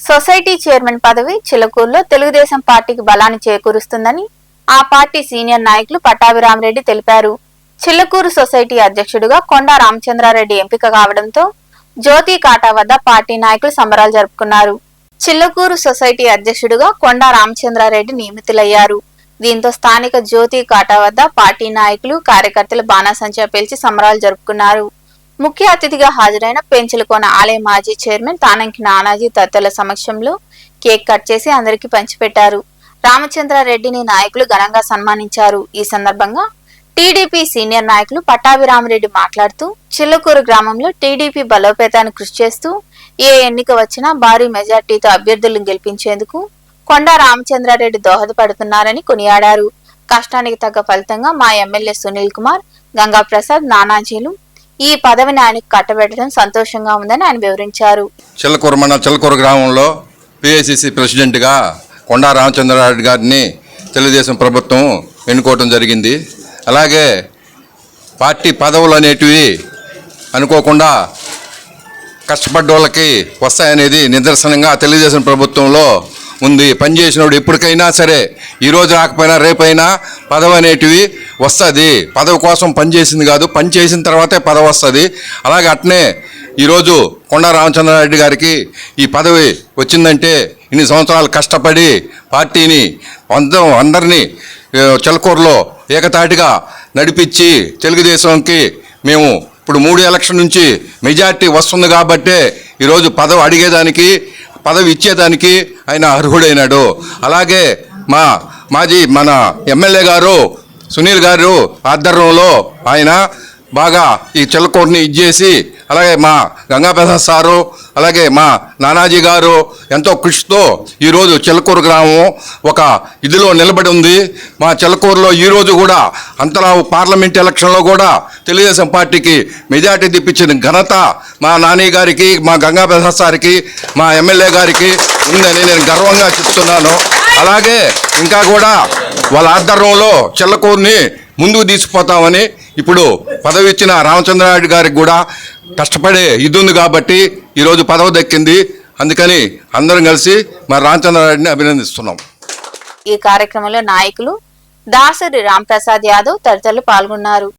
Society chairman పదవి చిలకూరులో తెలుగుదేశం పార్టీకి బలాన్ని చేకూరుస్తుందని ఆ పార్టీ సీనియర్ నాయకులు పట్టాభిరామరెడ్డి తెలిపారు. చిల్లకూరు సొసైటీ అధ్యక్షుడిగా కొండా రామచంద్రారెడ్డి ఎంపిక కావడంతో జ్యోతి కాటా వద్ద పార్టీ నాయకులు సంబరాలు జరుపుకున్నారు. చిల్లకూరు సొసైటీ అధ్యక్షుడిగా కొండా రామచంద్రారెడ్డి నియమితులయ్యారు. దీంతో స్థానిక జ్యోతి కాటా వద్ద పార్టీ నాయకులు కార్యకర్తలు బాణాసంచా పేల్చి సంబరాలు జరుపుకున్నారు. ముఖ్య అతిథిగా హాజరైన పెంచలకోన ఆలయ మాజీ చైర్మన్ తానంకి నానాజీ తదితరుల సమక్షంలో కేక్ కట్ చేసి అందరికీ పంచిపెట్టారు. రామచంద్రారెడ్డిని నాయకులు ఘనంగా సన్మానించారు. ఈ సందర్భంగా టీడీపీ సీనియర్ నాయకులు పట్టాభిరామరెడ్డి మాట్లాడుతూ చిల్లకూరు గ్రామంలో టీడీపీ బలోపేతాన్ని కృషి చేస్తూ ఏ ఎన్నిక వచ్చినా భారీ మెజార్టీతో అభ్యర్థులను గెలిపించేందుకు కొండా రామచంద్రారెడ్డి దోహదపడుతున్నారని కొనియాడారు. కష్టానికి తగ్గ ఫలితంగా మా ఎమ్మెల్యే సునీల్ కుమార్ గంగా ప్రసాద్ నానాజీలు ఈ పదవిని ఆయనకు కట్టబెట్టడం సంతోషంగా ఉందని ఆయన వివరించారు. చిల్లకూరు మన చిల్లకూరు గ్రామంలో పిఐసిసి ప్రెసిడెంట్గా కొండా రామచంద్రారెడ్డి గారిని తెలుగుదేశం ప్రభుత్వం ఎన్నుకోవటం జరిగింది. అలాగే పార్టీ పదవులు అనేటివి అనుకోకుండా కష్టపడ్డ వాళ్ళకి వస్తాయనేది నిదర్శనంగా తెలుగుదేశం ప్రభుత్వంలో ఉంది. పనిచేసినప్పుడు ఎప్పటికైనా సరే ఈరోజు రాకపోయినా రేపైనా పదవి అనేటివి వస్తుంది. పదవి కోసం పనిచేసింది కాదు. పని చేసిన తర్వాతే పదవి వస్తుంది. అలాగే అట్నే ఈరోజు కొండా రామచంద్రారెడ్డి గారికి ఈ పదవి వచ్చిందంటే ఇన్ని సంవత్సరాలు కష్టపడి పార్టీని అందరం అందరినీ చెలకూరులో చిలకూరులో ఏకతాటిగా నడిపించి తెలుగుదేశంకి మేము ఇప్పుడు మూడు ఎలక్షన్ నుంచి మెజార్టీ వస్తుంది కాబట్టే ఈరోజు పదవి అడిగేదానికి పదవి ఇచ్చేదానికి ఆయన అర్హుడైనాడు. అలాగే మా మాజీ మన ఎమ్మెల్యే గారు సునీల్ గారు ఆధ్వర్యంలో ఆయన బాగా ఈ చిల్లకోటని ఇచ్చేసి అలాగే మా గంగాప్రసాద్ సారు అలాగే మా నానాజీ గారు ఎంతో కృషితో ఈరోజు చిల్లకూరు గ్రామం ఒక ఇదిలో నిలబడి ఉంది. మా చిల్లకూరులో ఈరోజు కూడా అంతలా పార్లమెంట్ ఎలక్షన్లో కూడా తెలుగుదేశం పార్టీకి మెజార్టీ తెప్పించిన ఘనత మా నాని గారికి మా గంగాప్రసాద్ సార్కి మా ఎమ్మెల్యే గారికి ఉందని నేను గర్వంగా చెప్తున్నాను. అలాగే ఇంకా కూడా వాళ్ళ ఆధ్వర్యంలో చిల్లకూరుని ముందుకు తీసుకుపోతామని ఇప్పుడు పదవి ఇచ్చిన రామచంద్రారెడ్డి గారికి కూడా కష్టపడే ఇది ఉంది కాబట్టి ఈరోజు పదవి దక్కింది. అందుకని అందరం కలిసి మా రామచంద్రారెడ్డిని అభినందిస్తున్నాం. ఈ కార్యక్రమంలో నాయకులు దాసరి రాంప్రసాద్ యాదవ్ తదితరులు పాల్గొన్నారు.